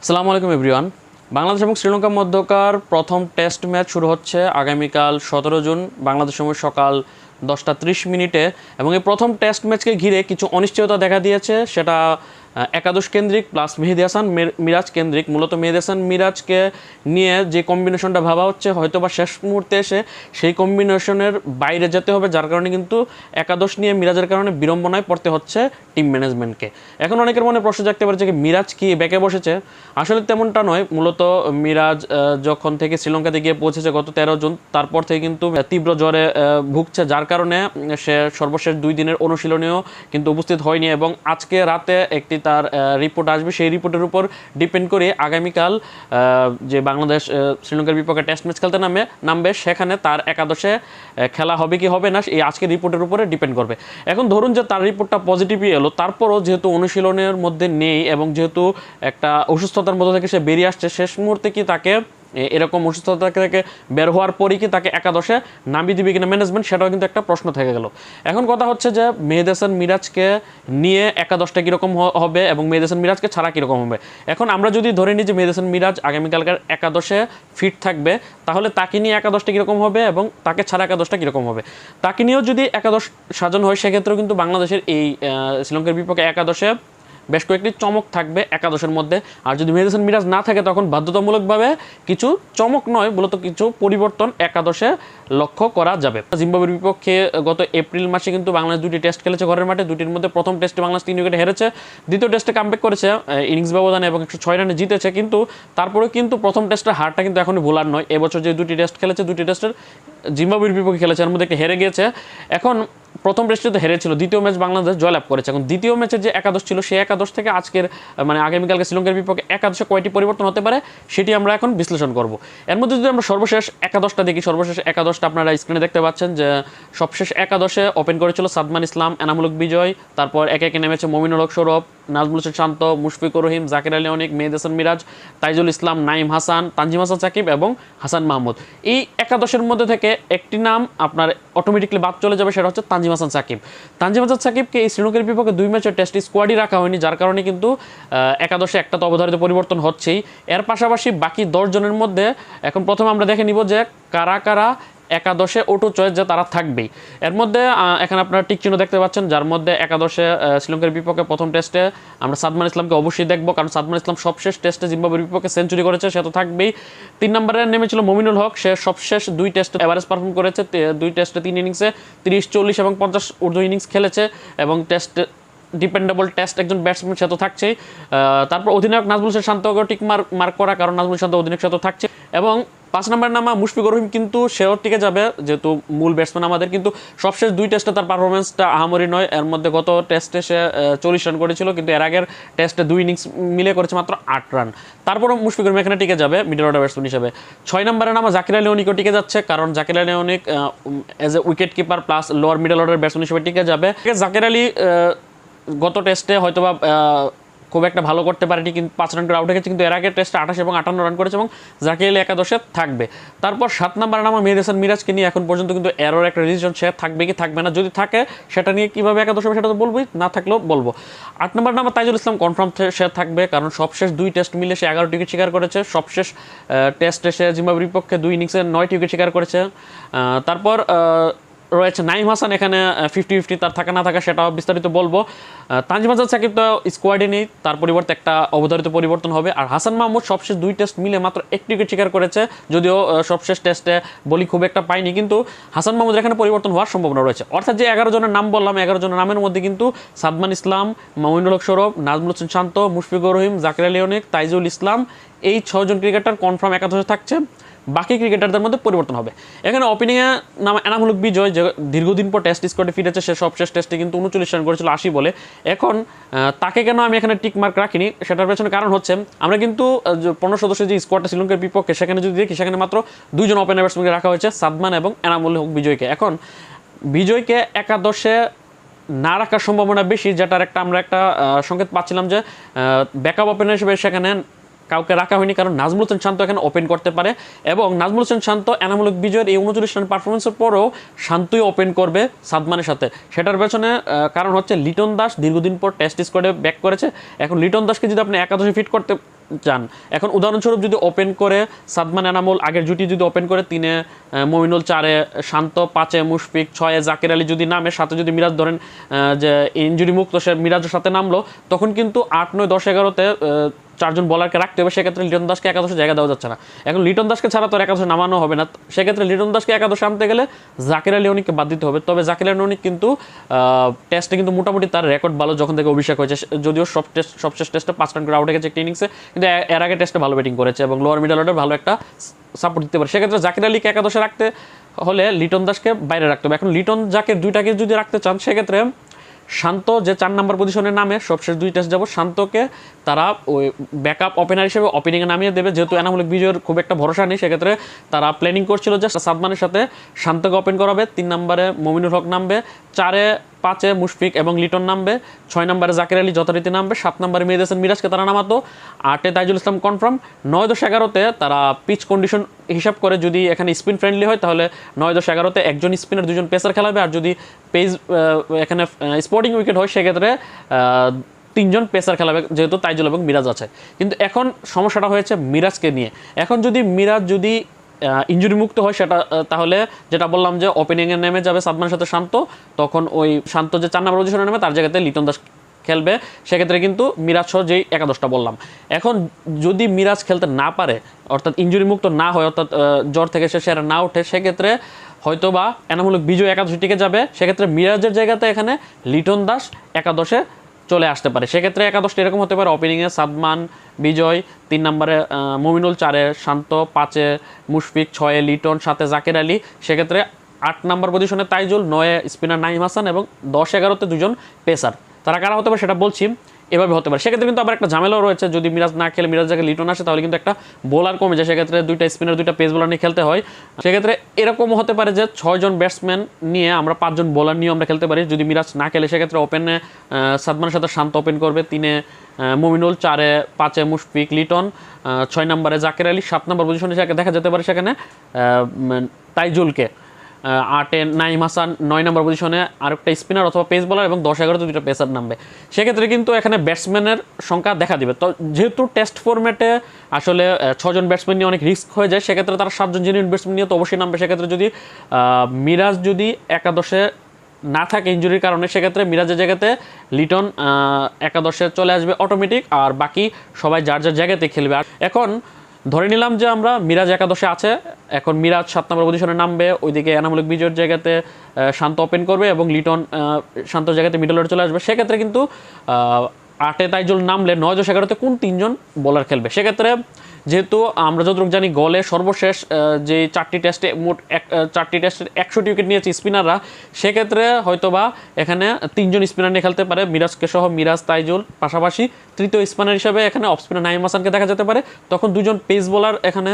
আসসালামু আলাইকুম, এভরিওয়ান। বাংলাদেশ এবং শ্রীলঙ্কার মধ্যকার প্রথম টেস্ট ম্যাচ শুরু হচ্ছে আগামীকাল সতেরো জুন, বাংলাদেশ সময় সকাল দশটা ত্রিশ মিনিটে। এবং এই প্রথম টেস্ট ম্যাচকে ঘিরে কিছু অনিশ্চয়তা দেখা দিয়েছে, সেটা একাদশ কেন্দ্রিক প্লাস মেহেদি হাসান মিরাজ কেন্দ্রিক। মূলত মেহেদি হাসান মিরাজকে নিয়ে যে কম্বিনেশনটা ভাবা হচ্ছে হয়তো বা শেষ মুহূর্তে এসে সেই কম্বিনেশনের বাইরে যেতে হবে, যার কারণে কিন্তু একাদশ নিয়ে মিরাজের কারণে বিড়ম্বনায় পড়তে হচ্ছে টিম ম্যানেজমেন্টকে এখন অনেকের মনে প্রশ্ন জাগতে পারে যে মিরাজ কি ব্যাকে বসেছে? আসলে তেমনটা নয়। মূলত মিরাজ যখন থেকে শ্রীলঙ্কাতে গিয়ে পৌঁছেছে গত তেরো জন, তারপর থেকে কিন্তু তীব্র জ্বরে ভুগছে, যার কারণে সে সর্বশেষ দুই দিনের অনুশীলনেও কিন্তু উপস্থিত হয়নি এবং আজকে রাতে একটি তার রিপোর্ট আসবে। সেই রিপোর্টের উপর ডিপেন্ড করে আগামীকাল যে বাংলাদেশ শ্রীলঙ্কার বিপক্ষে টেস্ট ম্যাচ খেলতে নামে, নামবে। সেখানে তার একাদশে খেলা হবে কি হবে না, এই আজকের রিপোর্টের উপরে ডিপেন্ড করবে। এখন ধরুন যে তার রিপোর্টটা পজিটিভই এলো, তারপরও যেহেতু অনুশীলনের মধ্যে নেই এবং যেহেতু একটা অসুস্থতার মধ্যে থেকে সে বেরিয়ে আসছে, শেষ মুহূর্তে কি তাকে এরকম অসুস্থতা থেকে বের হওয়ার পরই কি তাকে একাদশে নামিয়ে দিবে কিনা ম্যানেজমেন্ট সেটাও কিন্তু একটা প্রশ্ন থেকে গেল। এখন কথা হচ্ছে যে মেহেদ মিরাজকে নিয়ে একাদশটা কীরকম হবে এবং মেহেদ মিরাজকে ছাড়া কীরকম হবে? এখন আমরা যদি ধরে নিই যে মেহেদ মিরাজ আগামীকালকার একাদশে ফিট থাকবে, তাহলে তাকে নিয়ে একাদশটা কীরকম হবে এবং তাকে ছাড়া একাদশটা কীরকম হবে? তাকে নিয়েও যদি একাদশ সাজানো হয়, সেক্ষেত্রেও কিন্তু বাংলাদেশের এই শ্রীলঙ্কার বিপক্ষে একাদশে বেশ কয়েকটি চমক থাকবে একাদশের মধ্যে। আর যদি মেহেদ হাসান মিরাজ না থাকে, তখন বাধ্যতামূলকভাবে কিছু চমক নয়, মূলত কিছু পরিবর্তন একাদশে লক্ষ্য করা যাবে। জিম্বাবুয়ের বিপক্ষে গত এপ্রিল মাসে কিন্তু বাংলাদেশ দুটি টেস্ট খেলেছে ঘরের মাঠে। দুটির মধ্যে প্রথম টেস্টে বাংলাদেশ তিন উইকেটে হেরেছে। দ্বিতীয় টেস্টে কামব্যাক করেছে ইনিংস ব্যবধানে এবং একশো ছয় রানে জিতেছে। কিন্তু তারপরেও কিন্তু প্রথম টেস্টের হারটা কিন্তু এখনই ভোলার নয়। এবছর যে দুটি টেস্ট খেলেছে, দুটি টেস্টের জিম্বাবুয়ের বিপক্ষে খেলেছে, এর মধ্যে একটি হেরে গিয়েছে। এখন প্রথম টেস্টে তো হেরেছিল, দ্বিতীয় ম্যাচ বাংলাদেশ জয়লাভ করেছে। এখন দ্বিতীয় ম্যাচে যে একাদশ ছিল, সেই একাদশ থেকে আজকের মানে আগামীকালকে শ্রীলঙ্কার বিপক্ষে একাদশে কয়টি পরিবর্তন হতে পারে, সেটি আমরা এখন বিশ্লেষণ করব। এর মধ্যে যদি আমরা সর্বশেষ একাদশটা দেখি, সর্বশেষ একাদশটা আপনারা স্ক্রিনে দেখতে পাচ্ছেন যে, সবশেষ একাদশে ওপেন করেছিল সাদমান ইসলাম এনামুলক বিজয়, তারপর একে একে নেমেছে মমিনুল হক সৌরভ নাজমুল হোসেন শান্ত, মুশফিকুর রহিম, জাকির আলী অনিক, মেহেদ হাসান মিরাজ, তাইজুল ইসলাম নাইম হাসান, তানজিম হাসান সাকিব এবং হাসান মাহমুদ। এই একাদশের মধ্যে থেকে একটি নাম আপনার অটোমেটিকলি বাদ চলে যাবে, সেটা হচ্ছে তানজিম হাসান সাকিব। তানজিম হাসান সাকিবকে এই শ্রীলঙ্কার বিপক্ষে দুই ম্যাচের টেস্ট স্কোয়াডই রাখা হয়নি, যার কারণে কিন্তু একাদশে একটা তো অবধারিত পরিবর্তন হচ্ছেই। এর পাশাপাশি বাকি দশ জনের মধ্যে এখন প্রথমে আমরা দেখে নিব যে কারা কারা একাদশে অটো চয়েস যে তারা থাকবেই। এর মধ্যে এখানে আপনারা টিক চিহ্ন দেখতে পাচ্ছেন, যার মধ্যে একাদশে শ্রীলঙ্কার বিপক্ষে প্রথম টেস্টে আমরা সাদমান ইসলামকে অবশ্যই দেখব, কারণ সাদমান ইসলাম সবশেষ টেস্টে জিম্বাবুয়ের বিপক্ষে সেঞ্চুরি করেছে, সে তো থাকবেই। তিন নম্বরে নেমেছিল মমিনুল হক, সে সবশেষ দুই টেস্টে এভারেজ পারফর্ম করেছে দুই টেস্টে তিন ইনিংসে তিরিশ, চল্লিশ এবং পঞ্চাশ ঊর্ধ্ব ইনিংস খেলেছে এবং টেস্ট ডিপেন্ডেবল টেস্ট একজন ব্যাটসম্যান সে তো থাকছেই। তারপর অধিনায়ক নাজমুল শান্তকে টিক মার্ক মার্ক করা, কারণ নাজমুল শান্ত অধিনায়ক, সে তো থাকছে এবং পাঁচ নম্বরের নামা মুশফিকুর রহিম কিন্তু সেও টিকে যাবে, যেহেতু মূল ব্যাটসম্যান আমাদের। কিন্তু সবশেষ দুই টেস্টে তার পারফরমেন্সটা আহামরি নয়। এর মধ্যে গত টেস্টে সে চল্লিশ রান করেছিল, কিন্তু এর আগের টেস্টে দুই ইনিংস মিলে করেছে মাত্র আট রান তারপরও মুশফিকুর রহিম এখানে টিকে যাবে মিডল অর্ডার ব্যাটসম্যান হিসেবে। ছয় নম্বরের নামা জাকির আলী অনিকও টিকে যাচ্ছে, কারণ Zakir Ali Anik as a wicket keeper plus lower middle order batsman হিসেবে টিকে যাবে। জাকির আলী গত টেস্টে হয়তোবা খুব একটা ভালো করতে পারেনি, কিন্তু পাঁচ রান করে আউট হয়ে গেছে, কিন্তু এর আগে টেস্টে আঠাশ এবং আটান্ন রান করেছে এবং জাকির একাদশে থাকবে। তারপর সাত নাম্বার নাম মেহেদ হাসান মিরাজকে নিয়ে এখন পর্যন্ত কিন্তু এরোর একটা রিজিশন সে থাকবে কি থাকবে না। যদি থাকে, সেটা নিয়ে কীভাবে একাদশ হবে সেটা তো বলবোই, না থাকলেও বলব। আট number number Taijul Islam confirm সে থাকবে, কারণ সবশেষ দুই টেস্ট মিলে সে এগারো উইকেট শিকার করেছে। সবশেষ টেস্টে সে জিম্বাবুয়ের বিপক্ষে দুই ইনিংসে নয়টি উইকেট শিকার করেছে। তারপর রয়েছে। নাইম হাসান এখানে ফিফটি ফিফটি তার থাকা না থাকা সেটাও বিস্তারিত বলব। তানজিম হাসান, সাকিব তো স্কোয়াডে নেই, তার পরিবর্তে একটা অবধারিত পরিবর্তন হবে। আর হাসান মাহমুদ সবশেষ দুই টেস্ট মিলে মাত্র একটি উইকেট শিকার করেছে, যদিও সবশেষ টেস্টে বলি খুব একটা পায়নি কিন্তু হাসান মাহমুদ এখানে পরিবর্তন হওয়ার সম্ভাবনা রয়েছে। অর্থাৎ যে এগারো জনের নাম বললাম, এগারো জনের নামের মধ্যে কিন্তু সাদমান ইসলাম, মামুনুল হক সৌরভ, নাজমুল হোসেন শান্ত, মুশফিকুর রহিম জাকির আলী অনিক তাইজুল ইসলাম, এই ছজন ক্রিকেটার কনফার্ম একাদশে থাকছে। বাকি ক্রিকেটারদের মধ্যে পরিবর্তন হবে। এখানে ওপেনিংয়ে নাম এনামুলক বিজয়, যে দীর্ঘদিন পর টেস্ট স্কোয়াডে ফিরেছে, সে সবশেষ টেস্টে কিন্তু উনচল্লিশ রান করেছিল, আশি বলে। এখন তাকে কেন আমি এখানে টিক মার্ক রাখিনি, সেটার পেছনে কারণ হচ্ছে, আমরা কিন্তু পনেরো সদস্যের যে স্কোয়াডটা শ্রীলঙ্কার বিপক্ষে, সেখানে যদি দেখি, সেখানে মাত্র দুইজন ওপেনার ব্যাটসম্যানকে রাখা হয়েছে, সাদমান এবং এনামুল বিজয়কে। এখন, বিজয়কে একাদশে না রাখার সম্ভাবনা বেশি, যেটার একটা আমরা একটা সংকেত পাচ্ছিলাম যে ব্যাকআপ ওপেনার হিসেবে সেখানে কাউকে রাখা হয়নি কারণ নাজমুল হোসেন শান্ত এখানে ওপেন করতে পারে এবং নাজমুল হোসেন শান্ত এনামূলক বিজয়ের এই উনচল্লিশ রান পারফরমেন্সের পরও শান্তই ওপেন করবে সাদমানের সাথে। সেটার পেছনে কারণ হচ্ছে লিটন দাস দীর্ঘদিন পর টেস্ট স্কোয়াডে ব্যাক করেছে। এখন লিটন দাসকে যদি আপনি একাদশে ফিট করতে চান, এখন উদাহরণস্বরূপ যদি ওপেন করে সাদমান এনামুল, আগের জুটি যদি ওপেন করে তিনে মমিনুল, চারে শান্ত, পাঁচে মুশফিক, ছয়ে জাকির আলী যদি নামে, সাথে যদি মিরাজ ধরেন যে ইঞ্জুরি মুক্ত সে মিরাজের সাথে নামলো, তখন কিন্তু আট, নয়, দশ, এগারোতে চারজন বলারকে রাখতে হবে, সেক্ষেত্রে লিটন দাসকে একাদশে জায়গা দেওয়া যাচ্ছে না। এখন লিটন দাসকে ছাড়া তো একাদশে নামানো হবে না। সেক্ষেত্রে লিটন দাসকে একাদশে আনতে গেলে জাকির আলী বাদ দিতে হবে। তবে জাকির আলী কিন্তু টেস্টে কিন্তু মোটামুটি তার রেকর্ড ভালো যখন থেকে অভিষেক হয়েছে। যদিও সব টেস্ট সবশেষ টেস্টে পাঁচ রান করে আউট হয়ে গেছে একটা ইনিংসে কিন্তু এর আগে টেস্টে ভালো ব্যাটিং করেছে এবং লোয়ার মিডল অর্ডার ভালো একটা সাপোর্ট দিতে পারে। সেক্ষেত্রে জাকির আলীকে একাদশে রাখতে হলে লিটন দাসকে বাইরে রাখতে হবে। এখন লিটন যাকে দুইটাকে যদি রাখতে চান, সেক্ষেত্রে শান্ত যে চার নাম্বার পজিশনের নামে, সবশেষ দুই টেস্ট যাব, শান্তকে তারা ওই ব্যাকআপ ওপেনার হিসেবে ওপেনিংয়ে নামিয়ে দেবে। যেহেতু এনামূলক বিজয়ের খুব একটা ভরসা নেই, সেক্ষেত্রে তারা প্ল্যানিং করছিল যে সাদমানের সাথে শান্তকে ওপেন করাবে। তিন নম্বরে মমিনুল হক নামবে, চারে পাঁচে মুশফিক এবং লিটন নামবে, ছয় নম্বরে জাকির আলী যথারীতি নামবে, সাত নম্বরে মেহেদ হাসান মিরাজকে তারা নামাতো, আটে তাইজুল ইসলাম কনফার্ম নয় দশ এগারোতে তারা পিচ কন্ডিশন হিসাব করে যদি এখানে স্পিন ফ্রেন্ডলি হয়, তাহলে নয় দশ এগারোতে একজন স্পিনার দুজন পেসার খেলাবে, আর যদি পেজ এখানে স্পোর্টিং উইকেট হয় সেক্ষেত্রে তিনজন পেসার খেলাবে যেহেতু তাইজুল এবং মিরাজ আছে। কিন্তু এখন সমস্যাটা হয়েছে মিরাজকে নিয়ে। এখন যদি মিরাজ যদি ইঞ্জুরি মুক্ত হয় সেটা তাহলে যেটা বললাম যে ওপেনিংয়ে নেমে যাবে সাদমানের সাথে শান্ত, তখন ওই শান্ত যে চার নম্বর পজিশনে নেমে তার জায়গাতে লিটন দাস খেলবে। সেক্ষেত্রে কিন্তু মিরাজ সহ যেই একাদশটা বললাম। এখন যদি মিরাজ খেলতে না পারে, অর্থাৎ ইঞ্জুরি মুক্ত না হয়, অর্থাৎ জ্বর থেকে সে সেরা না ওঠে, সেক্ষেত্রে হয়তো বা এনামূলক বিজয় একাদশে টিকে যাবে, সেক্ষেত্রে মিরাজের জায়গাতে এখানে লিটন দাস একাদশে চলে আসতে পারে। সেক্ষেত্রে একাদশটা এরকম হতে পারে ওপেনিংয়ে সাদমান, বিজয়, তিন নম্বরে মমিনুল চারে, শান্ত, পাঁচে মুশফিক, ছয়ে লিটন সাথে জাকের আলী। সেক্ষেত্রে আট নম্বর পজিশনে তাইজুল, নয়ে স্পিনার নাইম হাসান এবং দশ এগারোতে দুজন পেসার। তারা কারা হতে পারে সেটা বলছি। এভাবে হতে পারে। সেক্ষেত্রে কিন্তু আবার একটা ঝামেলাও রয়েছে। যদি মিরাজ না খেলে, মিরাজ জায়গায় লিটন আসে, তাহলে কিন্তু একটা বোলার কমে যায়। সেক্ষেত্রে দুইটা স্পিনার দুইটা পেস বোলার নিয়ে খেলতে হয়। সেক্ষেত্রে এরকম হতে পারে যে ছয়জন ব্যাটসম্যান নিয়ে আমরা পাঁচজন বোলার নিয়ে আমরা খেলতে পারি। যদি মিরাজ না খেলে, সেক্ষেত্রে ওপেনে সাদমানের সাথে শান্ত ওপেন করবে। তিনে মমিনুল, চারে, পাঁচে মুশফিক, লিটন ছয় নম্বরে জাকের আলী, সাত নম্বর পজিশনে দেখা যেতে পারে সেখানে তাইজুলকে। আটে নাইম হাসান, নয় নম্বর পজিশনে আরেকটা স্পিনার অথবা পেস বলার এবং দশ এগারোতে দুটো পেসার নামবে। সেক্ষেত্রে কিন্তু এখানে ব্যাটসম্যানের সংখ্যা দেখা দিবে। তো যেহেতু টেস্ট ফরম্যাটে আসলে ছজন ব্যাটসম্যান নিয়ে অনেক রিস্ক হয়ে যায়, সেক্ষেত্রে তারা সাতজন জেনুইন ব্যাটসম্যান নিয়ে তো অবশ্যই নামবে। সেক্ষেত্রে যদি মিরাজ যদি একাদশে না থাকে ইঞ্জুরির কারণে, সেক্ষেত্রে মিরাজের জায়গাতে লিটন একাদশে চলে আসবে অটোমেটিক আর বাকি সবাই যার যার জায়গাতে খেলবে। এখন ধরে নিলাম যে আমরা মিরাজ একাদশে আছে, এখন মিরাজ সাত নম্বর পজিশনে নামবে, ওইদিকে এনামূলক বিজয়ের জায়গাতে শান্ত ওপেন করবে এবং লিটন শান্ত শান্তর জায়গাতে মিডল অর্ডার চলে আসবে। সেক্ষেত্রে কিন্তু আটে তাইজুল নামলে নয় দশ এগারোতে কোন তিনজন বলার খেলবে? সেক্ষেত্রে যেহেতু আমরা যতটুকু জানি গলে সর্বশেষ যে চারটি টেস্টে মোট এক চারটি টেস্টের একশোটি উইকেট নিয়েছে স্পিনাররা সেক্ষেত্রে হয়তোবা এখানে তিনজন স্পিনার নিয়ে খেলতে পারে। মিরাজকে সহ মিরাজ, তাইজুল, পাশাপাশি তৃতীয় স্পিনার হিসেবে এখানে অফ স্পিনার নাইম হাসানকে দেখা যেতে পারে। তখন দুজন পেস বোলার এখানে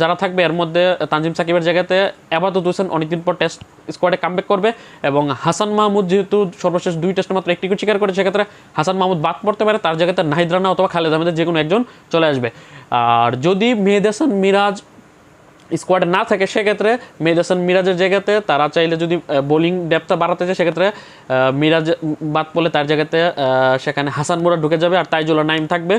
যারা থাকবে, এর মধ্যে তানজিম সাকিবের জায়গাতে আবাদত হোসেন অনেকদিন পর টেস্ট স্কোয়াডে কামব্যাক করবে এবং হাসান মাহমুদ যেহেতু সর্বশেষ দুই টেস্টে মাত্র একটি উইকেট শিকার করে সেক্ষেত্রে হাসান মাহমুদ বাদ পড়তে পারে, তার জায়গাতে নাহিদ রানা অথবা খালেদ আহমেদের যে কোনো একজন চলে আসবে। আর যদি মেহেদ হাসান মিরাজ স্কোয়াডে না থাকে, সেক্ষেত্রে মেহেদ হাসান মিরাজের জায়গাতে, তারা চাইলে যদি বোলিং ডেপথটা বাড়াতে চায়, সেক্ষেত্রে মিরাজ বাদ পড়লে তার জায়গাতে সেখানে হাসান মুরাদ ঢুকে যাবে আর তাইজুল নাইম থাকবে।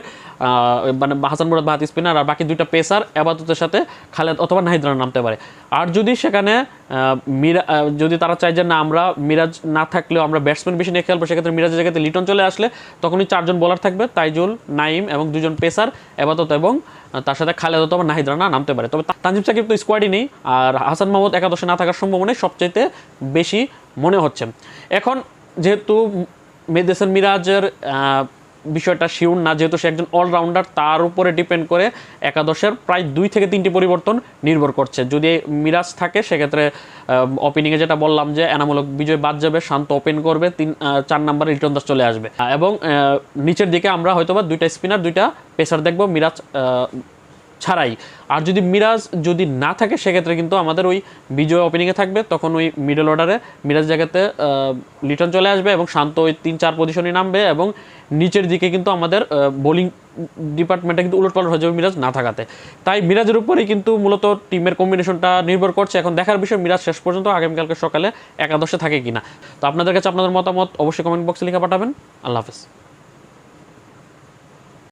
মানে হাসান মুরাদ, বাহাত স্পিনার আর বাকি দুইটা পেসার আবাদতের সাথে খালেদ অথবা নাহিদ রানা নামতে পারে। আর যদি সেখানে মিরা যদি তারা চায় যে না, আমরা মিরাজ না থাকলেও আমরা ব্যাটসম্যান বেশি নিয়ে খেলব, সেক্ষেত্রে মিরাজের জায়গাতে লিটন চলে আসলে তখনই চারজন বোলার থাকবে, তাইজুল নাইম এবং দুজন পেসার আবাদত এবং তার সাথে খালেদ অথবা নাহিদ রানা নামতে পারে। তবে তা- তানজিম সাকিব তো স্কোয়াডই নেই, আর হাসান মাহমুদ একাদশে না থাকার সম্ভাবনাই সবচাইতে বেশি মনে হচ্ছে। এখন যেহেতু মেদেসান মিরাজের বিষয়টা শিউর না, যেহেতু সে একজন অলরাউন্ডার তার উপরে ডিপেন্ড করে একাদশের প্রায় দুই থেকে তিনটি পরিবর্তন নির্ভর করছে। যদি মিরাজ থাকে, সেক্ষেত্রে ওপেনিংয়ে যেটা বললাম যে এনামূলক বিজয় বাদ যাবে, শান্ত ওপেন করবে, তিন চার নাম্বারে রিটন দাস চলে আসবে। এবং নিচের দিকে আমরা হয়তোবা দুইটা স্পিনার দুইটা পেসার দেখব। মিরাজ ছাড়াই। আর যদি মিরাজ যদি না থাকে, সেক্ষেত্রে কিন্তু আমাদের ওই বিজয় ওপেনিংয়ে থাকবে। তখন ওই মিডল অর্ডারে মিরাজ জায়গাতে লিটন চলে আসবে এবং শান্ত ওই তিন চার পজিশনে নামবে এবং নিচের দিকে কিন্তু আমাদের বোলিং ডিপার্টমেন্টে কিন্তু উলটপালট হয়ে যাবে মিরাজ না থাকাতে। তাই মিরাজের উপরেই কিন্তু মূলত টিমের কম্বিনেশনটা নির্ভর করছে। এখন দেখার বিষয়, মিরাজ শেষ পর্যন্ত আগামীকালকে সকালে একাদশে থাকে কিনা। তো আপনাদের কাছে আপনাদের মতামত অবশ্যই কমেন্ট বক্সে লিখে পাঠাবেন। আল্লাহ হাফেজ।